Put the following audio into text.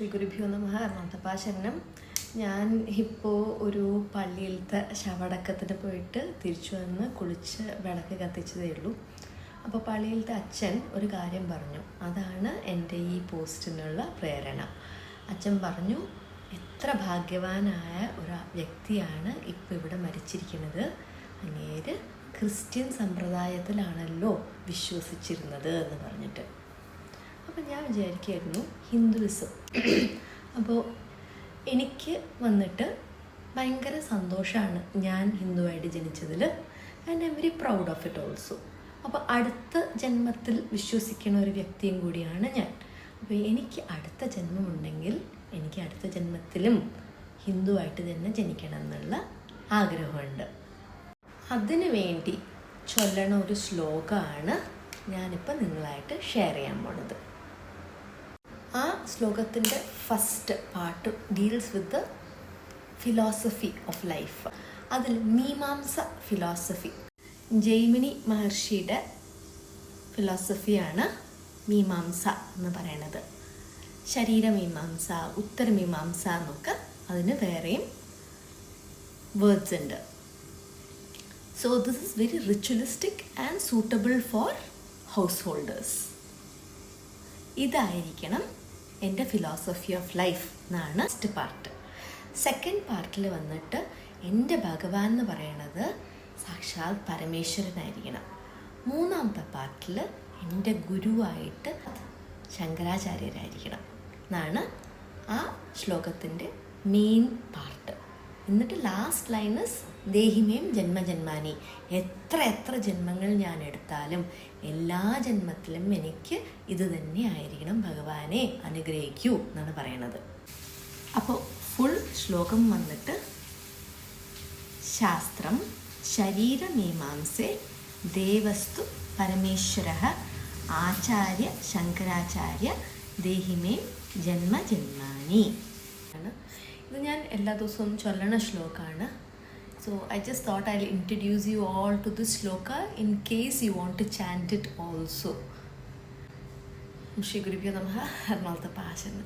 ശ്രീ ഗുരുഭ്യോ നമ. എറണാകുളത്തപ്പാശരണം ഞാൻ ഇപ്പോൾ ഒരു പള്ളിയിലത്തെ ശവടക്കത്തിന് പോയിട്ട് തിരിച്ചു വന്ന് കുളിച്ച് വിളക്ക് കത്തിച്ചതേ ഉള്ളൂ. അപ്പോൾ പള്ളിയിലത്തെ അച്ഛൻ ഒരു കാര്യം പറഞ്ഞു. അതാണ് എന്റെ ഈ പോസ്റ്റിനുള്ള പ്രേരണ. അച്ഛൻ പറഞ്ഞു എത്ര ഭാഗ്യവാനായ ഒരു വ്യക്തിയാണ് ഇപ്പോൾ ഇവിടെ മരിച്ചിരിക്കുന്നത്. അങ്ങേര് ക്രിസ്ത്യൻ സമ്പ്രദായത്തിലാണല്ലോ വിശ്വസിച്ചിരുന്നത് എന്ന് പറഞ്ഞിട്ട്. അപ്പം ഞാൻ വിചാരിക്കുമായിരുന്നു ഹിന്ദുവിസം. അപ്പോൾ എനിക്ക് വന്നിട്ട് ഭയങ്കര സന്തോഷമാണ് ഞാൻ ഹിന്ദുവായിട്ട് ജനിച്ചതിൽ. And I very proud of it also അപ്പോൾ അടുത്ത ജന്മത്തിൽ വിശ്വസിക്കുന്ന ഒരു വ്യക്തിയും കൂടിയാണ് ഞാൻ. അപ്പോൾ എനിക്ക് അടുത്ത ജന്മമുണ്ടെങ്കിൽ എനിക്ക് അടുത്ത ജന്മത്തിലും ഹിന്ദുവായിട്ട് തന്നെ ജനിക്കണം എന്നുള്ള ആഗ്രഹമുണ്ട്. അതിനു വേണ്ടി ചൊല്ലണ ഒരു ശ്ലോകമാണ് ഞാനിപ്പോൾ നിങ്ങളായിട്ട് ഷെയർ ചെയ്യാൻ പോണത്. ആ ശ്ലോകത്തിന്റെ first part deals with the philosophy of life അതിൽ മീമാംസ ഫിലോസഫി ജൈമിനി മഹർഷിയുടെ ഫിലോസഫിയാണ് മീമാംസ എന്ന് പറയണത് ശരീരമീമാംസ ഉത്തരമീമാംസ എന്നൊക്കെ അതിന് വേറെയും വേർഡ്സ് ഉണ്ട്. So this is very ritualistic and suitable for householders ഇതായിരിക്കണം എന്റെ ഫിലോസഫി ഓഫ് ലൈഫ് എന്നാണ് ഫസ്റ്റ് പാർട്ട് സെക്കൻഡ് പാർട്ടിൽ വന്നിട്ട് എന്റെ ഭഗവാൻ എന്ന് പറയണത് സാക്ഷാൽ പരമേശ്വരനായിരിക്കണം. മൂന്നാമത്തെ പാർട്ടിൽ എന്റെ ഗുരുവായിട്ട് ശങ്കരാചാര്യരായിരിക്കണം. എന്നാണ് ആ ശ്ലോകത്തിന്റെ മെയിൻ പാർട്ട് എന്നിട്ട് ലാസ്റ്റ് ലൈനസ് ദേഹിമേം ജന്മജന്മാനി. എത്ര എത്ര ജന്മങ്ങൾ ഞാൻ എടുത്താലും എല്ലാ ജന്മത്തിലും എനിക്ക് ഇത് തന്നെ ആയിരിക്കണം ഭഗവാനെ അനുഗ്രഹിക്കൂ എന്നാണ് പറയണത്. അപ്പോൾ ഫുൾ ശ്ലോകം വന്നിട്ട് ശാസ്ത്രം ശരീരമീമാംസേ ദേവസ്തു പരമേശ്വര ആചാര്യ ശങ്കരാചാര്യ ദേഹിമേ ജന്മജന്മാനി. ആണ് ഇത് ഞാൻ എല്ലാ ദിവസവും ചൊല്ലണ ശ്ലോകമാണ് so I just thought I introduce you all to this shloka in case you want to chant it also Shri ഗുരുഭ്യോ നമ. എറണാകുളത്തെ പാശനം